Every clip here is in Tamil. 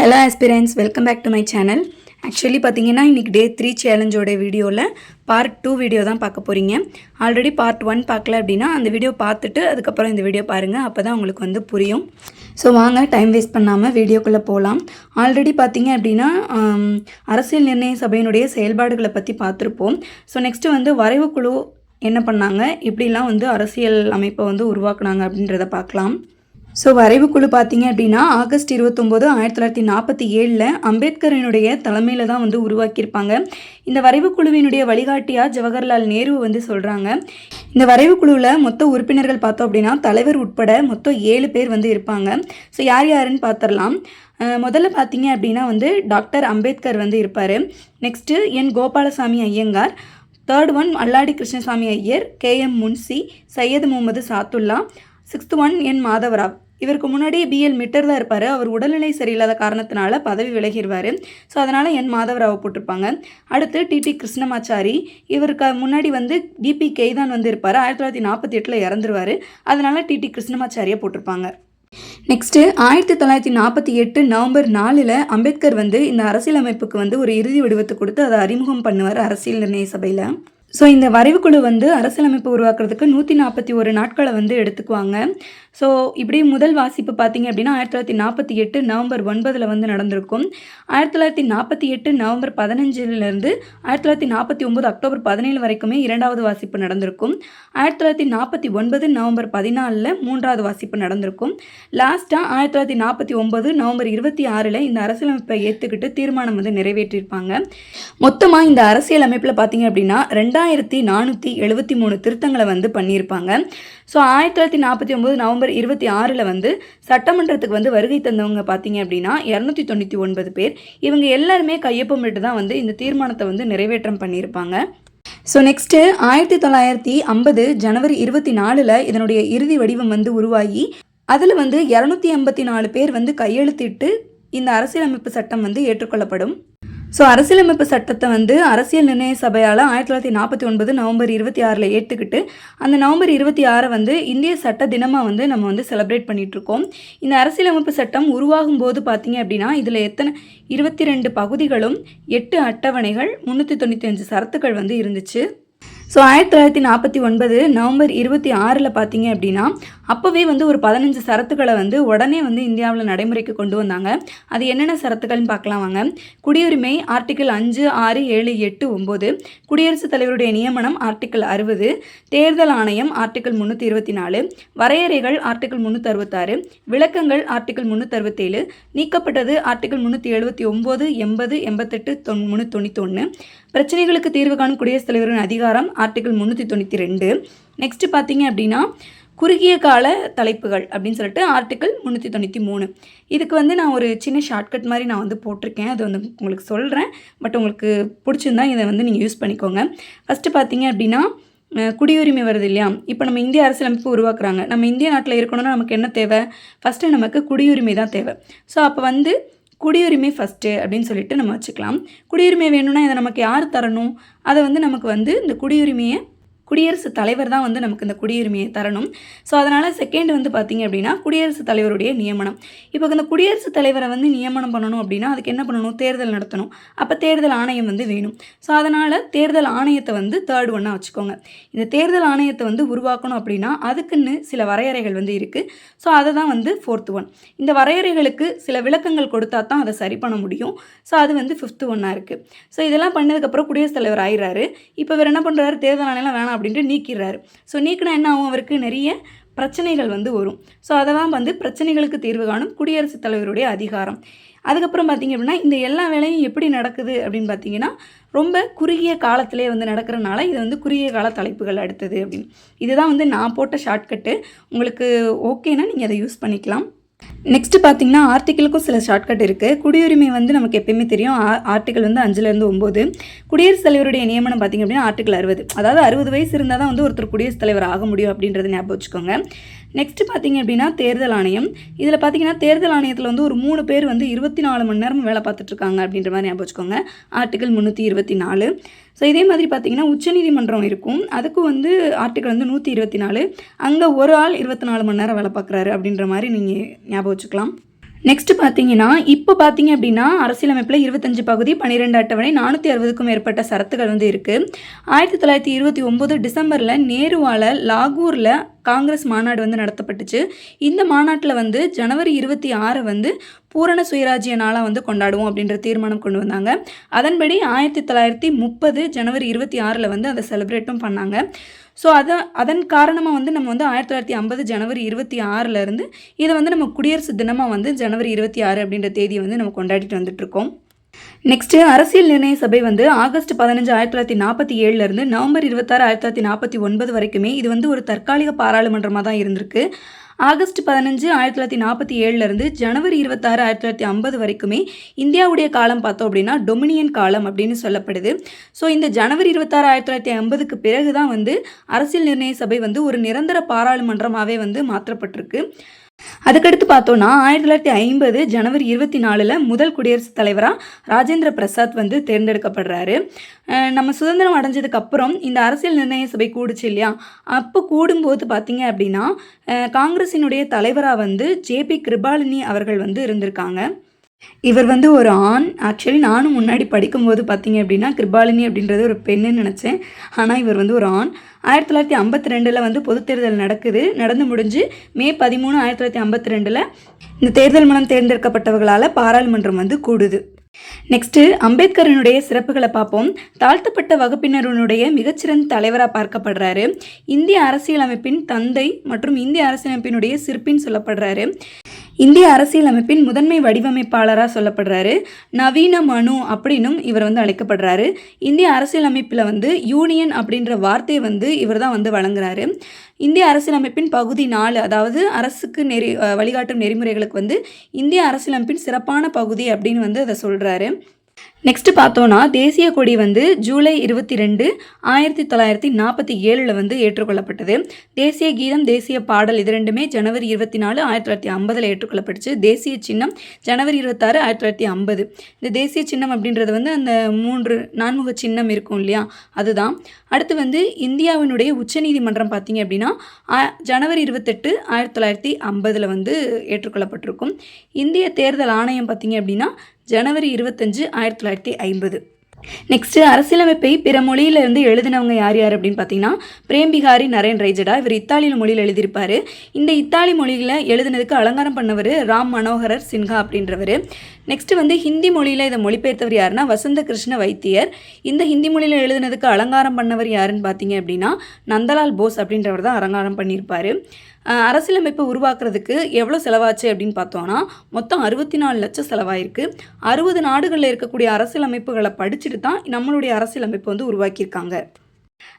Hello aspirants welcome back to my channel actually பார்த்தீங்கன்னா இன்றைக்கி டே த்ரீ சேலஞ்சோட வீடியோவில் பார்ட் டூ வீடியோ தான் பார்க்க போகிறீங்க ஆல்ரெடி பார்ட் ஒன் பார்க்கல அப்படின்னா அந்த வீடியோ பார்த்துட்டு அதுக்கப்புறம் இந்த வீடியோ பாருங்கள் அப்போ தான் உங்களுக்கு வந்து புரியும். ஸோ வாங்க டைம் வேஸ்ட் பண்ணாமல் வீடியோக்குள்ளே போகலாம் ஆல்ரெடி பார்த்தீங்க அப்படின்னா அரசியல் நிர்ணய சபையினுடைய செயல்பாடுகளை பற்றி பார்த்துருப்போம். ஸோ நெக்ஸ்ட்டு வந்து வரைவு குழு என்ன பண்ணாங்க? இப்படிலாம் வந்து அரசியல் அமைப்பை வந்து உருவாக்குனாங்க அப்படின்றத பார்க்கலாம். ஸோ வரைவுக்குழு பார்த்தீங்க அப்படின்னா ஆகஸ்ட் இருபத்தொம்போது ஆயிரத்தி தொள்ளாயிரத்தி நாற்பத்தி ஏழில் அம்பேத்கரினுடைய தலைமையில் தான் வந்து உருவாக்கியிருப்பாங்க. இந்த வரைவுக்குழுவினுடைய வழிகாட்டியாக ஜவஹர்லால் நேரு வந்து சொல்கிறாங்க இந்த வரைவுக்குழுவில் மொத்த உறுப்பினர்கள் பார்த்தோம் அப்படின்னா தலைவர் உட்பட மொத்தம் ஏழு பேர் வந்து இருப்பாங்க. ஸோ யார் யாருன்னு பார்த்துடலாம் முதல்ல பார்த்தீங்க அப்படின்னா வந்து டாக்டர் அம்பேத்கர் வந்து இருப்பார். Next N Gopalaswami Ayyangar. Third one Malladi Krishnaswami Iyer. K M Munshi Syed Mohammad Saadulla. Sixth one N Madhavrao. இவருக்கு முன்னாடி பிஎல் மிட்டர் தான் இருப்பார். அவர் உடல்நிலை சரியில்லாத காரணத்தினால பதவி விலகிடுவார் ஸோ அதனால் என் மாதவராவை போட்டிருப்பாங்க. அடுத்து டிடி கிருஷ்ணமாச்சாரி. இவருக்கு முன்னாடி வந்து டிபி கெய்தான் வந்து இருப்பார். ஆயிரத்தி தொள்ளாயிரத்தி நாற்பத்தி எட்டில் இறந்துருவார். அதனால் டிடி கிருஷ்ணமாச்சாரியை போட்டிருப்பாங்க. நெக்ஸ்ட்டு ஆயிரத்தி தொள்ளாயிரத்தி நாற்பத்தி எட்டு நவம்பர் நாலில் அம்பேத்கர் வந்து இந்த அரசியலமைப்புக்கு வந்து ஒரு இறுதி வடிவத்தை கொடுத்து அதை அறிமுகம் பண்ணுவார் அரசியல் நிர்ணய சபையில். ஸோ இந்த வரைவுக்குழு வந்து அரசியலமைப்பு உருவாக்குறதுக்கு நூற்றி நாற்பத்தி ஒரு நாட்களை வந்து எடுத்துக்குவாங்க. ஸோ இப்படி முதல் வாசிப்பு பார்த்தீங்க அப்படின்னா ஆயிரத்தி தொள்ளாயிரத்தி நாற்பத்தி எட்டு நவம்பர் ஒன்பதில் வந்து நடந்திருக்கும். ஆயிரத்தி தொள்ளாயிரத்தி நாற்பத்தி எட்டு நவம்பர் பதினஞ்சிலேருந்து ஆயிரத்தி தொள்ளாயிரத்தி நாற்பத்தி ஒம்பது அக்டோபர் பதினேழு வரைக்குமே இரண்டாவது வாசிப்பு நடந்திருக்கும். ஆயிரத்தி தொள்ளாயிரத்தி நாற்பத்தி ஒன்பது நவம்பர் பதினாலில் மூன்றாவது வாசிப்பு நடந்திருக்கும். லாஸ்ட்டாக ஆயிரத்தி தொள்ளாயிரத்தி நாற்பத்தி ஒம்பது நவம்பர் இருபத்தி ஆறில் இந்த அரசியலமைப்பை ஏற்றுக்கிட்டு தீர்மானம் வந்து நிறைவேற்றியிருப்பாங்க மொத்தமாக இந்த அரசியலமைப்பில் பார்த்தீங்க அப்படின்னா ரெண்டாயிரத்தி நானூற்றி எழுபத்தி மூணு திருத்தங்களை வந்து பண்ணியிருப்பாங்க. ஸோ ஆயிரத்தி தொள்ளாயிரத்தி நாற்பத்தி ஒம்பது நவம்பர் இருபத்தி ஆறில் வந்து சட்டமன்றத்துக்கு வந்து வருகை தந்தவங்க பார்த்தீங்க அப்படின்னா இரநூத்தி தொண்ணூற்றி ஒன்பது பேர். இவங்க எல்லாருமே கையொப்பமிட்டு தான் வந்து இந்த தீர்மானத்தை வந்து நிறைவேற்றம் பண்ணியிருப்பாங்க. ஸோ நெக்ஸ்ட்டு ஆயிரத்தி தொள்ளாயிரத்தி ஐம்பது ஜனவரி இருபத்தி நாலில் இதனுடைய இறுதி வடிவம் வந்து உருவாகி அதில் வந்து இரநூத்தி எண்பத்தி நாலு பேர் வந்து கையெழுத்திட்டு இந்த அரசியலமைப்பு சட்டம் வந்து ஏற்றுக்கொள்ளப்படும். ஸோ அரசியலமைப்பு சட்டத்தை வந்து அரசியல் நிர்ணய சபையால் ஆயிரத்தி தொள்ளாயிரத்தி நாற்பத்தி ஒன்பது நவம்பர் இருபத்தி ஆறில் ஏற்றுக்கிட்டு அந்த நவம்பர் இருபத்தி ஆறை வந்து இந்திய சட்ட தினமாக வந்து நம்ம வந்து செலிப்ரேட் பண்ணிகிட்ருக்கோம் இந்த அரசியலமைப்பு சட்டம் உருவாகும் போது பார்த்தீங்க அப்படின்னா இதில் எத்தனை இருபத்தி ரெண்டு பகுதிகளும் எட்டு அட்டவணைகள் முந்நூற்றி தொண்ணூற்றி அஞ்சு சரத்துக்கள் வந்து இருந்துச்சு. ஸோ ஆயிரத்தி தொள்ளாயிரத்தி நாற்பத்தி ஒன்பது நவம்பர் இருபத்தி ஆறில் பார்த்தீங்க அப்படின்னா அப்போவே வந்து ஒரு பதினஞ்சு சரத்துக்களை வந்து உடனே வந்து இந்தியாவில் நடைமுறைக்கு கொண்டு வந்தாங்க. அது என்னென்ன சரத்துக்கள்னு பார்க்கலாம் வாங்க. குடியுரிமை ஆர்டிக்கிள் அஞ்சு ஆறு ஏழு எட்டு ஒம்பது குடியரசுத் தலைவருடைய நியமனம் ஆர்டிக்கிள் அறுபது தேர்தல் ஆணையம் ஆர்டிக்கிள் முந்நூற்றி இருபத்தி நாலு வரையறைகள் ஆர்டிக்கிள் முந்நூற்றி அறுபத்தாறு விளக்கங்கள் ஆர்டிக்கிள் முந்நூற்றி அறுபத்தேழு நீக்கப்பட்டது ஆர்டிக்கிள் முந்நூற்றி எழுபத்தி ஒம்பது எண்பது எண்பத்தெட்டு தொன் முந்நூற்றி தொண்ணூத்தொன்று பிரச்சனைகளுக்கு தீர்வு காணும் குடியரசுத் தலைவரின் அதிகாரம் ஆர்டிகிள் முந்நூற்றி தொண்ணூற்றி ரெண்டு. நெக்ஸ்ட்டு பார்த்தீங்க அப்படின்னா குறுகிய கால தலைப்புகள் அப்படின்னு சொல்லிட்டு ஆர்டிக்கிள் முந்நூற்றி தொண்ணூற்றி மூணு. இதுக்கு வந்து நான் ஒரு சின்ன ஷார்ட்கட் மாதிரி நான் வந்து போட்டிருக்கேன். அது வந்து உங்களுக்கு சொல்கிறேன் பட் உங்களுக்கு பிடிச்சிருந்தா இதை வந்து நீங்கள் யூஸ் பண்ணிக்கோங்க. ஃபஸ்ட்டு பார்த்தீங்க அப்படின்னா குடியுரிமை வருது இல்லையா? இப்போ நம்ம இந்திய அரசியலமைப்பு உருவாக்குறாங்க. நம்ம இந்திய நாட்டில் இருக்கணும்னா நமக்கு என்ன தேவை? ஃபஸ்ட்டு நமக்கு குடியுரிமை தான் தேவை. ஸோ அப்போ வந்து குடியுரிமை ஃபஸ்ட்டு அப்படின்னு சொல்லிட்டு நம்ம வச்சுக்கலாம். குடியுரிமை வேணும்னா இதை நமக்கு யார் தரணும்? அதை வந்து நமக்கு வந்து இந்த குடியுரிமையை குடியரசுத் தலைவர் தான் வந்து நமக்கு இந்த குடியுரிமையை தரணும். ஸோ அதனால் செகண்ட் வந்து பார்த்திங்க அப்படின்னா குடியரசுத் தலைவருடைய நியமனம். இப்போ இந்த குடியரசுத் தலைவரை வந்து நியமனம் பண்ணணும் அப்படின்னா அதுக்கு என்ன பண்ணணும்? தேர்தல் நடத்தணும். அப்போ தேர்தல் ஆணையம் வந்து வேணும். ஸோ அதனால் தேர்தல் ஆணையத்தை வந்து தேர்ட் ஒன்னாக வச்சுக்கோங்க. இந்த தேர்தல் ஆணையத்தை வந்து உருவாக்கணும் அப்படின்னா அதுக்குன்னு சில வரையறைகள் வந்து இருக்குது ஸோ அதை தான் வந்து ஃபோர்த் ஒன் இந்த வரையறைகளுக்கு சில விளக்கங்கள் கொடுத்தா தான் அதை சரி பண்ண முடியும். ஸோ அது வந்து ஃபிஃப்த்து ஒன்னாக இருக்குது ஸோ இதெல்லாம் பண்ணதுக்கப்புறம் குடியரசுத் தலைவர் ஆயிடுறாரு. இப்போ இவர் என்ன பண்ணுறாரு தேர்தல் ஆணையம்லாம் வேணாம் அப்படின்ட்டு நீக்கிடுறாரு. ஸோ நீக்கினா என்ன ஆகும்? அவருக்கு நிறைய பிரச்சனைகள் வந்து வரும். ஸோ அதெல்லாம் வந்து பிரச்சனைகளுக்கு தீர்வு காணும் குடியரசுத் தலைவருடைய அதிகாரம். அதுக்கப்புறம் பார்த்தீங்க அப்படின்னா இந்த எல்லா வேலையும் எப்படி நடக்குது அப்படின்னு பார்த்தீங்கன்னா ரொம்ப குறுகிய காலத்திலே வந்து நடக்கிறனால இது வந்து குறுகிய கால தலைப்புகள் அடுத்தது அப்படின்னு. இதுதான் வந்து நான் போட்ட ஷார்ட்கட்டு உங்களுக்கு ஓகேனா நீங்கள் அதை யூஸ் பண்ணிக்கலாம். நெக்ஸ்ட்டு பார்த்தீங்கன்னா ஆர்டிக்கிளுக்கும் சில ஷார்ட்கட் இருக்குது குடியுரிமை வந்து நமக்கு எப்பயுமே தெரியும். ஆ- ஆர்டிக்கல் வந்து அஞ்சுலேருந்து ஒம்பது. குடியரசுத் தலைவருடைய நியமனம் பார்த்தீங்க அப்படின்னா ஆர்டிக்கல் அறுபது. அதாவது அறுபது வயசு இருந்தால் தான் வந்து ஒருத்தர் குடியரசுத் தலைவர் ஆக முடியும் அப்படின்றத ஞாபகம் வச்சுக்கோங்க. நெக்ஸ்ட் பார்த்தீங்க அப்படின்னா தேர்தல் ஆணையம். இதில் பார்த்தீங்கன்னா தேர்தல் ஆணையத்தில் வந்து ஒரு மூணு பேர் வந்து இருபத்தி நாலு மணி நேரம் வேலை பார்த்துட்ருக்காங்க அப்படின்ற மாதிரி ஞாபகம் வச்சுக்கோங்க. ஆர்டிக்கல் முந்நூற்றி இருபத்தி நாலு. ஸோ இதே மாதிரி பார்த்தீங்கன்னா உச்சநீதிமன்றம் இருக்கும். அதுக்கும் வந்து ஆர்டிக்கல் வந்து நூற்றி இருபத்தி நாலு. அங்கே ஒரு ஆள் இருபத்தி நாலு மணி நேரம் வேலை பார்க்குறாரு அப்படின்ற மாதிரி நீங்கள் ஞாபகம் வச்சுக்கலாம். நெக்ஸ்ட் பார்த்தீங்கன்னா இப்போ பார்த்தீங்க அப்படின்னா அரசியலமைப்பில் இருபத்தஞ்சு பகுதி பன்னிரெண்டு அட்டவணை நானூற்றி அறுபதுக்கும் மேற்பட்ட சரத்துகள் வந்து இருக்குது ஆயிரத்தி தொள்ளாயிரத்தி இருபத்தி ஒம்பது டிசம்பரில் நேருவால் லாகூரில் காங்கிரஸ் மாநாடு வந்து நடத்தப்பட்டுச்சு. இந்த மாநாட்டில் வந்து ஜனவரி இருபத்தி ஆறு வந்து பூரண சுயராஜ்ய நாளாக வந்து கொண்டாடுவோம் அப்படின்ற தீர்மானம் கொண்டு வந்தாங்க. அதன்படி ஆயிரத்தி தொள்ளாயிரத்தி முப்பது ஜனவரி இருபத்தி ஆறில் வந்து அதை செலிப்ரேட்டும் பண்ணாங்க. ஸோ அதை அதன் காரணமாக வந்து நம்ம வந்து ஆயிரத்தி தொள்ளாயிரத்தி ஐம்பது ஜனவரி இருபத்தி ஆறிலேருந்து இதை வந்து நம்ம குடியரசு தினமாக வந்து ஜனவரி இருபத்தி ஆறு அப்படின்ற தேதியை வந்து நம்ம கொண்டாடிட்டு வந்துட்டுருக்கோம் நெக்ஸ்ட்டு அரசியல் நிர்ணய சபை வந்து ஆகஸ்ட் பதினஞ்சு ஆயிரத்தி தொள்ளாயிரத்தி நாற்பத்தி ஏழுலேருந்து நவம்பர் இருபத்தாறு ஆயிரத்தி தொள்ளாயிரத்தி நாற்பத்தி ஒன்பது வரைக்குமே இது வந்து ஒரு தற்காலிக பாராளுமன்றமாக தான் இருந்திருக்கு. ஆகஸ்ட் பதினஞ்சு ஆயிரத்தி தொள்ளாயிரத்தி நாற்பத்தி ஏழுலேருந்து ஜனவரி இருபத்தாறு ஆயிரத்தி தொள்ளாயிரத்தி ஐம்பது வரைக்குமே இந்தியாவுடைய காலம் பார்த்தோம் அப்படின்னா டொமினியன் காலம் அப்படின்னு சொல்லப்படுது. ஸோ இந்த ஜனவரி இருபத்தாறு ஆயிரத்தி தொள்ளாயிரத்தி ஐம்பதுக்கு பிறகு தான் வந்து அரசியல் நிர்ணய சபை வந்து ஒரு நிரந்தர பாராளுமன்றமாகவே வந்து மாற்றப்பட்டிருக்கு. அதுக்கடுத்து பார்த்தோன்னா ஆயிரத்தி தொள்ளாயிரத்தி ஐம்பது ஜனவரி இருபத்தி நாலில் முதல் குடியரசுத் தலைவராக ராஜேந்திர பிரசாத் வந்து தேர்ந்தெடுக்கப்படுறாரு. நம்ம சுதந்திரம் அடைஞ்சதுக்கப்புறம் இந்த அரசியல் நிர்ணய சபை கூடுச்சு இல்லையா? அப்போ கூடும்போது பார்த்தீங்க அப்படின்னா காங்கிரஸினுடைய காங்கிரசினுடைய தலைவராக வந்து ஜேபி கிருபாலினி அவர்கள் வந்து இருந்திருக்காங்க. இவர் வந்து ஒரு ஆண். ஆக்சுவலி நானும் முன்னாடி படிக்கும்போது பார்த்தீங்க அப்படின்னா கிருபாலினி அப்படின்றது ஒரு பெண்ணுன்னு நினச்சேன். ஆனால் இவர் வந்து ஒரு ஆண். ஆயிரத்தி தொள்ளாயிரத்தி ஐம்பத்தி ரெண்டில் வந்து பொதுத் தேர்தல் நடக்குது. நடந்து முடிஞ்சு மே பதிமூணு ஆயிரத்தி தொள்ளாயிரத்தி ஐம்பத்தி ரெண்டில் இந்த தேர்தல் மூலம் தேர்ந்தெடுக்கப்பட்டவர்களால் பாராளுமன்றம் வந்து கூடுது. நெக்ஸ்ட்டு அம்பேத்கரனுடைய சிறப்புகளை பார்ப்போம். தாழ்த்தப்பட்ட வகுப்பினருடைய மிகச்சிறந்த தலைவராக பார்க்கப்படுறாரு. இந்திய அரசியலமைப்பின் தந்தை மற்றும் இந்திய அரசியலமைப்பினுடைய சிற்பின்னு சொல்லப்படுறாரு. இந்திய அரசியலமைப்பின் முதன்மை வடிவமைப்பாளராக சொல்லப்படுறாரு. நவீன மனு அப்படின்னும் இவர் வந்து அழைக்கப்படுறாரு. இந்திய அரசியலமைப்பில் வந்து யூனியன் அப்படின்ற வார்த்தையை வந்து இவர் தான் வந்து வழங்குறாரு. இந்திய அரசியலமைப்பின் பகுதி நாலு அதாவது அரசுக்கு நெறி வழிகாட்டும் நெறிமுறைகளுக்கு வந்து இந்திய அரசியலமைப்பின் சிறப்பான பகுதி அப்படின்னு வந்து அதை சொல்கிறாரு நெக்ஸ்ட் பார்த்தோன்னா தேசிய கொடி வந்து ஜூலை இருபத்தி ரெண்டு ஆயிரத்தி தொள்ளாயிரத்தி நாற்பத்தி ஏழில் வந்து ஏற்றுக்கொள்ளப்பட்டது. தேசிய கீதம் தேசிய பாடல் இது ரெண்டுமே ஜனவரி இருபத்தி நாலு ஆயிரத்தி தொள்ளாயிரத்தி ஐம்பதில் ஏற்றுக்கொள்ளப்பட்டுச்சு. தேசிய சின்னம் ஜனவரி இருபத்தாறு ஆயிரத்தி தொள்ளாயிரத்தி ஐம்பது. இந்த தேசிய சின்னம் அப்படின்றது வந்து அந்த மூன்று நான்முக சின்னம் இருக்கும் இல்லையா? அதுதான். அடுத்து வந்து இந்தியாவினுடைய உச்சநீதிமன்றம் பார்த்தீங்க அப்படின்னா ஜனவரி இருபத்தெட்டு ஆயிரத்தி தொள்ளாயிரத்தி ஐம்பதில் வந்து ஏற்றுக்கொள்ளப்பட்டிருக்கும். இந்திய தேர்தல் ஆணையம் பார்த்தீங்க அப்படின்னா ஜனவரி இருபத்தஞ்சு ஆயிரத்தி தொள்ளாயிரத்தி ஐம்பது. நெக்ஸ்ட்டு அரசியலமைப்பை பிற மொழியிலிருந்து எழுதினவங்க யார் யார் அப்படின்னு பார்த்தீங்கன்னா பிரேம்பிகாரி நரேன் ரைஜடா இவர் இத்தாலியில் மொழியில் எழுதியிருப்பார். இந்த இத்தாலி மொழியில் எழுதினதுக்கு அலங்காரம் பண்ணவர் ராம் மனோகரர் சின்ஹா அப்படின்றவர். நெக்ஸ்ட் வந்து ஹிந்தி மொழியில் இதை மொழிபெயர்த்தவர் யாருன்னா வசந்த கிருஷ்ண வைத்தியர். இந்த ஹிந்தி மொழியில் எழுதினதுக்கு அலங்காரம் பண்ணவர் யாருன்னு பார்த்தீங்க அப்படின்னா நந்தலால் போஸ் அப்படின்றவர் தான் அலங்காரம் பண்ணியிருப்பார் அரசியலமைப்பு அரசியலமைப்பை உருவாக்குறதுக்கு எவ்வளோ செலவாச்சு அப்படின்னு பார்த்தோன்னா மொத்தம் அறுபத்தி நாலு லட்சம் செலவாயிருக்கு. அறுபது நாடுகளில் இருக்கக்கூடிய அரசியலமைப்புகளை படிச்சுட்டு தான் நம்மளுடைய அரசியலமைப்பு வந்து உருவாக்கியிருக்காங்க.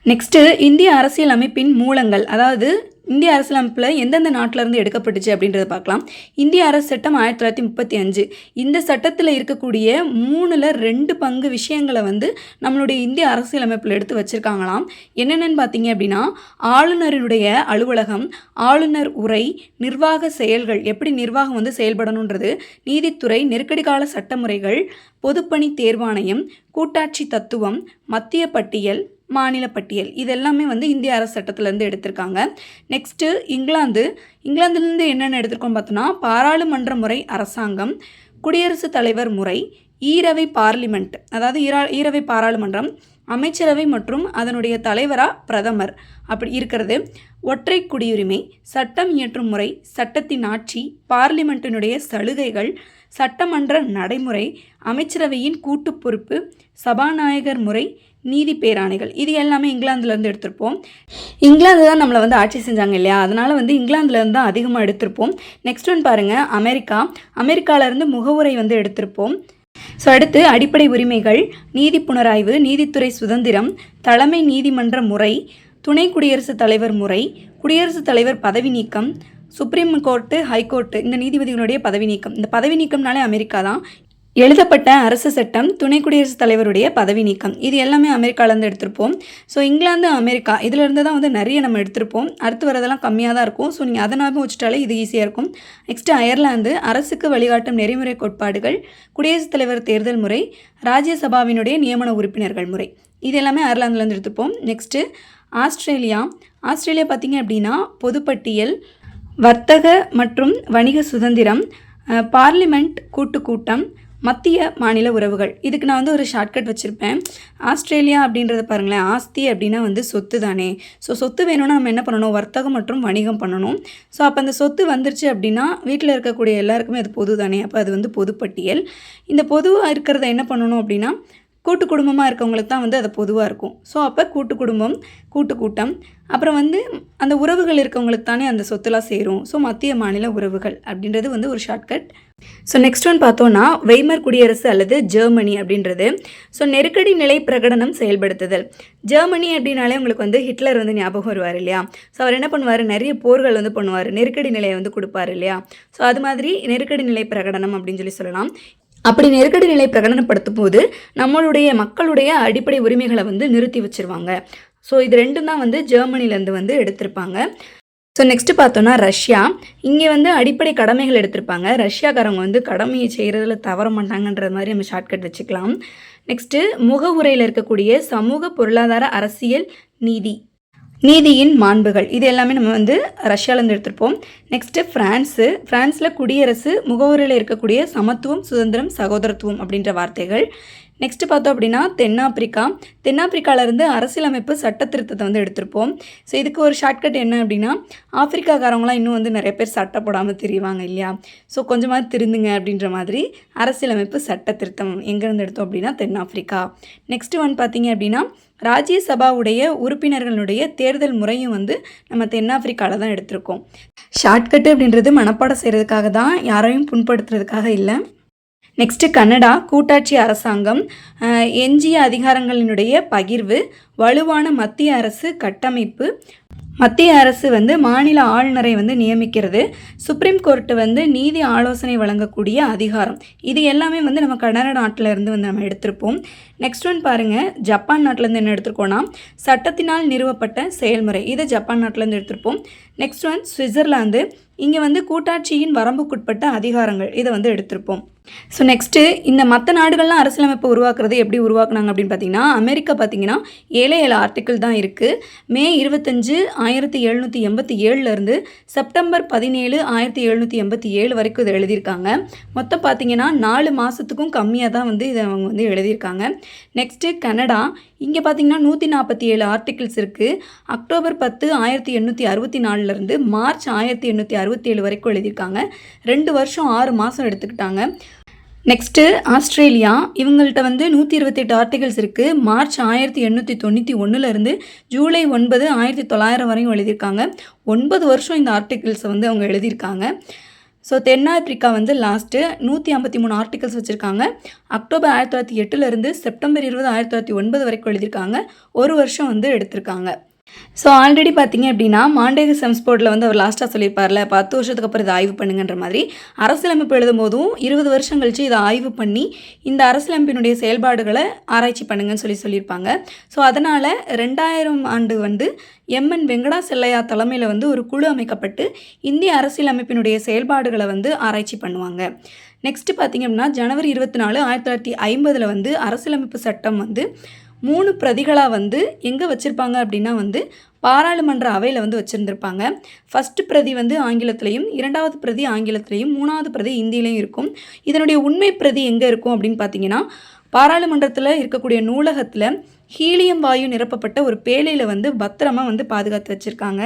நெக்ஸ்ட்டு இந்திய அரசியல் அமைப்பின் மூலங்கள் அதாவது இந்திய அரசியலமைப்பில் எந்தெந்த நாட்டிலேருந்து எடுக்கப்பட்டுச்சு அப்படின்றத பார்க்கலாம். இந்திய அரசு சட்டம் ஆயிரத்தி தொள்ளாயிரத்தி முப்பத்தி அஞ்சு. இந்த சட்டத்தில் இருக்கக்கூடிய மூணில் ரெண்டு பங்கு விஷயங்களை வந்து நம்மளுடைய இந்திய அரசியலமைப்பில் எடுத்து வச்சுருக்காங்களாம். என்னென்னு பார்த்தீங்க அப்படின்னா ஆளுநருடைய அலுவலகம் ஆளுநர் உரை நிர்வாக செயல்கள் எப்படி நிர்வாகம் வந்து செயல்படணுன்றது நீதித்துறை நெருக்கடி கால சட்டமுறைகள் பொதுப்பணி தேர்வாணையம் கூட்டாட்சி தத்துவம் மத்திய பட்டியல் மாநில பட்டியல் இது எல்லாமே வந்து இந்திய அரசு சட்டத்திலேருந்து எடுத்திருக்காங்க. Next England. இங்கிலாந்துலேருந்து என்னென்ன எடுத்திருக்கோம் பார்த்தோன்னா பாராளுமன்ற முறை அரசாங்கம் குடியரசுத் தலைவர் முறை ஈரவை பார்லிமெண்ட் அதாவது ஈரா ஈரவை பாராளுமன்றம் அமைச்சரவை மற்றும் அதனுடைய தலைவராக பிரதமர். அப்படி இருக்கிறது. ஒற்றை குடியுரிமை சட்டம் இயற்றும் முறை சட்டத்தின் ஆட்சி பார்லிமெண்ட்டினுடைய சலுகைகள் சட்டமன்ற நடைமுறை அமைச்சரவையின் கூட்டு பொறுப்பு சபாநாயகர் முறை நீதி பேராணைகள். இது எல்லாமே இங்கிலாந்துலேருந்து எடுத்திருப்போம். இங்கிலாந்து தான் நம்மளை வந்து ஆட்சி செஞ்சாங்க இல்லையா? அதனால் வந்து இங்கிலாந்துலேருந்து தான் அதிகமாக எடுத்திருப்போம். நெக்ஸ்ட் ஒன் பாருங்கள் அமெரிக்கா. அமெரிக்காவிலேருந்து முகவுரை வந்து எடுத்திருப்போம். ஸோ அடுத்து அடிப்படை உரிமைகள் நீதி புனராய்வு நீதித்துறை சுதந்திரம் தலைமை நீதிமன்ற முறை துணை குடியரசுத் தலைவர் முறை குடியரசுத் தலைவர் பதவி நீக்கம் சுப்ரீம் கோர்ட்டு ஹைகோர்ட்டு இந்த நீதிபதிகளுடைய பதவி நீக்கம். இந்த பதவி நீக்கம்னாலே அமெரிக்கா தான். எழுதப்பட்ட அரசு சட்டம் துணை குடியரசுத் தலைவருடைய பதவி நீக்கம். இது எல்லாமே அமெரிக்காலேருந்து எடுத்திருப்போம். ஸோ இங்கிலாந்து அமெரிக்கா இதிலிருந்து தான் வந்து நிறைய நம்ம எடுத்திருப்போம். அடுத்து வரதெல்லாம் கம்மியாக தான் இருக்கும். ஸோ நீங்கள் அதை ஞாபகம் வச்சுட்டாலே இது ஈஸியாக இருக்கும். நெக்ஸ்ட்டு அயர்லாந்து அரசுக்கு வழிகாட்டும் நெறிமுறை கோட்பாடுகள் குடியரசுத் தலைவர் தேர்தல் முறை ராஜ்யசபாவினுடைய நியமன உறுப்பினர்கள் முறை. இது எல்லாமே அயர்லாந்துலேருந்து எடுத்திருப்போம். Next Australia. ஆஸ்திரேலியா பார்த்தீங்க அப்படின்னா பொதுப்பட்டியல் வர்த்தக மற்றும் வணிக சுதந்திரம் பார்லிமெண்ட் கூட்டு கூட்டம் மத்திய மாநில உறவுகள். இதுக்கு நான் வந்து ஒரு ஷார்ட்கட் வச்சுருப்பேன். ஆஸ்திரேலியா அப்படின்றத பாருங்களேன். ஆஸ்தி அப்படின்னா வந்து சொத்து தானே. ஸோ சொத்து வேணும்னா நம்ம என்ன பண்ணணும்? வர்த்தகம் மற்றும் வணிகம் பண்ணணும். ஸோ அப்போ அந்த சொத்து வந்துருச்சு அப்படின்னா வீட்டில் இருக்கக்கூடிய எல்லாருக்குமே அது பொது தானே. அப்போ அது வந்து பொதுப்பட்டியல். இந்த பொதுவாக இருக்கிறத என்ன பண்ணணும் அப்படின்னா கூட்டு குடும்பமாக இருக்கவங்களுக்கு தான் வந்து அது பொதுவாக இருக்கும். ஸோ அப்போ கூட்டு குடும்பம் கூட்டு கூட்டம் அப்புறம் வந்து அந்த உறவுகள் இருக்கவங்களுக்கு தானே அந்த சொத்துலாம் சேரும். ஸோ மத்திய மாநில உறவுகள் அப்படின்றது வந்து ஒரு ஷார்ட்கட் ஸோ நெக்ஸ்ட் ஒன் பார்த்தோன்னா வெய்மர் குடியரசு அல்லது ஜெர்மனி அப்படின்றது. ஸோ நெருக்கடி நிலை பிரகடனம் செயல்படுத்துதல். ஜெர்மனி அப்படின்னாலே உங்களுக்கு வந்து ஹிட்லர் வந்து ஞாபகம் வருவார் இல்லையா? ஸோ அவர் என்ன பண்ணுவார்? நிறைய போர்கள் வந்து பண்ணுவார். நெருக்கடி நிலையை வந்து கொடுப்பார் இல்லையா? ஸோ அது மாதிரி நெருக்கடி நிலை பிரகடனம் அப்படின்னு சொல்லி சொல்லலாம். அப்படி நெருக்கடி நிலை பிரகடனப்படுத்தும் போது நம்மளுடைய மக்களுடைய அடிப்படை உரிமைகளை வந்து நிறுத்தி வச்சிருவாங்க. ஸோ இது ரெண்டும் தான் வந்து ஜெர்மனிலேருந்து வந்து எடுத்திருப்பாங்க. ஸோ நெக்ஸ்ட் பார்த்தோன்னா ரஷ்யா. இங்கே வந்து அடிப்படை கடமைகள் எடுத்திருப்பாங்க. ரஷ்யாக்காரங்க வந்து கடமையை செய்கிறதுல தவற மாட்டாங்கன்ற மாதிரி நம்ம ஷார்ட்கட் வச்சுக்கலாம். நெக்ஸ்ட்டு முகவுரையில் இருக்கக்கூடிய சமூக பொருளாதார அரசியல் நீதி. நீதியின் மாண்புகள். இது எல்லாமே நம்ம வந்து ரஷ்யாவிலேருந்து எடுத்திருப்போம். நெக்ஸ்ட்டு ஃப்ரான்ஸு ஃப்ரான்ஸில் குடியரசு முகவரியில் இருக்கக்கூடிய சமத்துவம் சுதந்திரம் சகோதரத்துவம் அப்படின்ற வார்த்தைகள். நெக்ஸ்ட் பார்த்தோம் அப்படின்னா தென்னாப்பிரிக்கா. தென்னாப்பிரிக்காவிலேருந்து அரசியலமைப்பு சட்ட திருத்தத்தை வந்து எடுத்திருப்போம். ஸோ இதுக்கு ஒரு ஷார்ட்கட் என்ன அப்படின்னா ஆப்பிரிக்காக்காரவங்களாம் இன்னும் வந்து நிறைய பேர் சட்டை போடாமல் தெரிவாங்க இல்லையா? ஸோ கொஞ்சமாக திருந்துங்க அப்படின்ற மாதிரி அரசியலமைப்பு சட்ட திருத்தம் எங்கேருந்து எடுத்தோம் அப்படின்னா தென்னாப்பிரிக்கா. நெக்ஸ்ட் ஒன் பார்த்தீங்க அப்படின்னா ராஜ்யசபாவுடைய உறுப்பினர்களுடைய தேர்தல் முறையும் வந்து நம்ம தென்னாப்பிரிக்காவில் தான் எடுத்திருக்கோம். ஷார்ட்கட்டு அப்படின்றது மனப்பாடம் செய்கிறதுக்காக தான் யாரையும் புண்படுத்துறதுக்காக இல்லை. நெக்ஸ்ட்டு கனடா கூட்டாட்சி அரசாங்கம் எஞ்சிய அதிகாரங்களினுடைய பகிர்வு வலுவான மத்திய அரசு கட்டமைப்பு. மத்திய அரசு வந்து மாநில ஆளுநரை வந்து நியமிக்கிறது. சுப்ரீம் கோர்ட்டு வந்து நீதி ஆலோசனை வழங்கக்கூடிய அதிகாரம். இது எல்லாமே வந்து நம்ம கனடா நாட்டில் இருந்து வந்து நம்ம எடுத்திருப்போம். நெக்ஸ்ட் ஒன் பாருங்கள் ஜப்பான் நாட்டிலேருந்து என்ன எடுத்திருக்கோன்னா சட்டத்தினால் நிறுவப்பட்ட செயல்முறை. இதை ஜப்பான் நாட்டிலேருந்து எடுத்திருப்போம். Next one Switzerland. இங்கே வந்து கூட்டாட்சியின் வரம்புக்குட்பட்ட அதிகாரங்கள். இதை வந்து எடுத்திருப்போம். ஸோ நெக்ஸ்ட்டு இந்த மற்ற நாடுகள்லாம் அரசியலமைப்பை உருவாக்குறது எப்படி உருவாக்குனாங்க அப்படின்னு பார்த்தீங்கன்னா அமெரிக்கா பார்த்தீங்கன்னா ஏழே ஏழு ஆர்டிக்கிள் தான் இருக்குது மே இருபத்தஞ்சு ஆயிரத்தி எழுநூற்றி எண்பத்தி ஏழுலேருந்து செப்டம்பர் பதினேழு ஆயிரத்தி எழுநூற்றி எண்பத்தி ஏழு வரைக்கும் இதை எழுதியிருக்காங்க. மொத்தம் பார்த்தீங்கன்னா நாலு மாதத்துக்கும் கம்மியாக தான் வந்து இதை அவங்க வந்து எழுதியிருக்காங்க. நெக்ஸ்ட்டு கனடா இங்கே பார்த்தீங்கன்னா நூற்றி நாற்பத்தி ஏழு ஆர்டிகிள்ஸ் இருக்குது அக்டோபர் பத்து ஆயிரத்தி எண்ணூற்றி அறுபத்தி நாலுலேருந்து மார்ச் ஆயிரத்தி எண்ணூற்றி அறுபத்தி ஏழு வரைக்கும் எழுதியிருக்காங்க. ரெண்டு வருஷம் ஆறு மாதம் எடுத்துக்கிட்டாங்க. நெக்ஸ்ட்டு ஆஸ்திரேலியா இவங்கள்ட்ட வந்து நூற்றி இருபத்தெட்டு ஆர்டிகல்ஸ் இருக்குது மார்ச் ஆயிரத்தி எண்ணூற்றி தொண்ணூற்றி ஒன்றுலேருந்து ஜூலை ஒன்பது ஆயிரத்தி தொள்ளாயிரம் வரையும் எழுதியிருக்காங்க. ஒன்பது வருஷம் இந்த ஆர்டிகிள்ஸை வந்து அவங்க எழுதியிருக்காங்க. ஸோ தென்னாப்பிரிக்கா வந்து லாஸ்ட்டு நூற்றி ஐம்பத்தி மூணு ஆர்டிகல்ஸ் வச்சுருக்காங்க. அக்டோபர் ஆயிரத்தி தொள்ளாயிரத்தி எட்டுலேருந்து செப்டம்பர் இருபது ஆயிரத்தி தொள்ளாயிரத்தி ஒன்பது வரைக்கும் எழுதியிருக்காங்க. ஒரு வருஷம் வந்து எடுத்திருக்காங்க. ஸோ ஆல்ரெடி பார்த்தீங்க அப்படின்னா மாண்டேக செம்ஸ்போர்ட்டில் வந்து அவர் லாஸ்ட்டாக சொல்லியிருப்பார்ல பத்து வருஷத்துக்கு அப்புறம் இதை ஆய்வு பண்ணுங்கன்ற மாதிரி. அரசியலமைப்பு எழுதும் போதும் இருபது வருஷம் கழித்து இதை ஆய்வு பண்ணி இந்த அரசியலமைப்பினுடைய செயல்பாடுகளை ஆராய்ச்சி பண்ணுங்கன்னு சொல்லி சொல்லியிருப்பாங்க. ஸோ அதனால் ரெண்டாயிரம் ஆண்டு வந்து எம்என் வெங்கடா செல்லையா தலைமையில் வந்து ஒரு குழு அமைக்கப்பட்டு இந்திய அரசியலமைப்பினுடைய செயல்பாடுகளை வந்து ஆராய்ச்சி பண்ணுவாங்க. நெக்ஸ்ட்டு பார்த்தீங்க அப்படின்னா ஜனவரி இருபத்தி நாலு ஆயிரத்தி தொள்ளாயிரத்தி ஐம்பதில் வந்து அரசியலமைப்பு சட்டம் வந்து மூணு பிரதிகளாக வந்து எங்கே வச்சுருப்பாங்க அப்படின்னா வந்து பாராளுமன்ற அவையில் வந்து வச்சுருந்துருப்பாங்க. ஃபஸ்ட்டு பிரதி வந்து ஆங்கிலத்திலையும் இரண்டாவது பிரதி ஆங்கிலத்திலையும் மூணாவது பிரதி இந்தியிலையும் இருக்கும். இதனுடைய உண்மை பிரதி எங்கே இருக்கும் அப்படின்னு பார்த்தீங்கன்னா பாராளுமன்றத்தில் இருக்கக்கூடிய நூலகத்தில் ஹீலியம் வாயு நிரப்பப்பட்ட ஒரு பேழையில் வந்து பத்திரமாக வந்து பாதுகாத்து வச்சுருக்காங்க.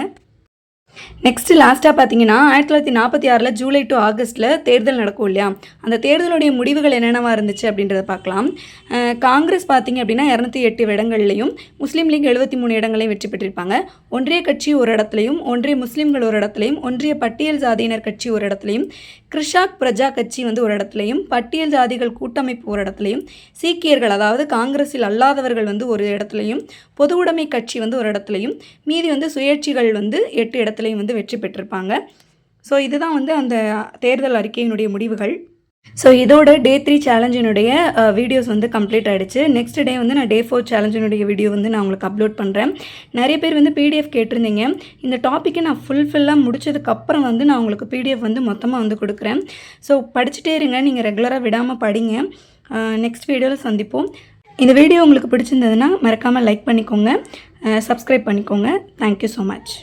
நெக்ஸ்ட்டு லாஸ்ட்டாக பார்த்தீங்கன்னா ஆயிரத்தி தொள்ளாயிரத்தி நாற்பத்தி ஆறில் ஜூலை டு ஆகஸ்ட்டில் தேர்தல் நடக்கும் இல்லையா? அந்த தேர்தலுடைய முடிவுகள் என்னென்னவா இருந்துச்சு அப்படின்றத பார்க்கலாம். காங்கிரஸ் பார்த்தீங்க அப்படின்னா இரநூத்தி எட்டு இடங்கள்லையும் முஸ்லீம் லீக் எழுபத்தி மூணு இடங்களையும் வெற்றி பெற்றிருப்பாங்க. ஒன்றிய கட்சி ஒரு இடத்துலையும் ஒன்றிய முஸ்லீம்கள் ஒரு இடத்துலையும் ஒன்றிய பட்டியல் ஜாதியினர் கட்சி ஒரு இடத்துலையும் கிருஷாக் பிரஜா கட்சி வந்து ஒரு இடத்துலையும் பட்டியல் ஜாதிகள் கூட்டமைப்பு ஒரு இடத்துலையும் சீக்கியர்கள் அதாவது காங்கிரஸில் அல்லாதவர்கள் வந்து ஒரு இடத்துலையும் பொது உடைமை கட்சி வந்து ஒரு இடத்துலையும் மீதி வந்து சுயேட்சிகள் வந்து எட்டு இடத்துல இடத்துலையும் வந்து வெற்றி பெற்றிருப்பாங்க. ஸோ இதுதான் வந்து அந்த தேர்தல் அறிக்கையினுடைய முடிவுகள். ஸோ இதோட டே த்ரீ சேலஞ்சினுடைய வீடியோஸ் வந்து கம்ப்ளீட் ஆகிடுச்சு நெக்ஸ்ட் டே வந்து நான் டே ஃபோர் சேலஞ்சினுடைய வீடியோ வந்து நான் உங்களுக்கு அப்லோட் பண்ணுறேன் நிறைய பேர் வந்து பிடிஎஃப் கேட்டிருந்தீங்க. இந்த டாப்பிக்கை நான் ஃபுல்ஃபில்லாக முடிச்சதுக்கப்புறம் வந்து நான் உங்களுக்கு பிடிஎஃப் வந்து மொத்தமாக வந்து கொடுக்குறேன். ஸோ படிச்சுட்டே இருங்க. நீங்கள் ரெகுலராக விடாமல் படிங்க. நெக்ஸ்ட் வீடியோவில் சந்திப்போம். இந்த வீடியோ உங்களுக்கு பிடிச்சிருந்ததுன்னா மறக்காமல் லைக் பண்ணிக்கோங்க. சப்ஸ்கிரைப் பண்ணிக்கோங்க. Thank you so much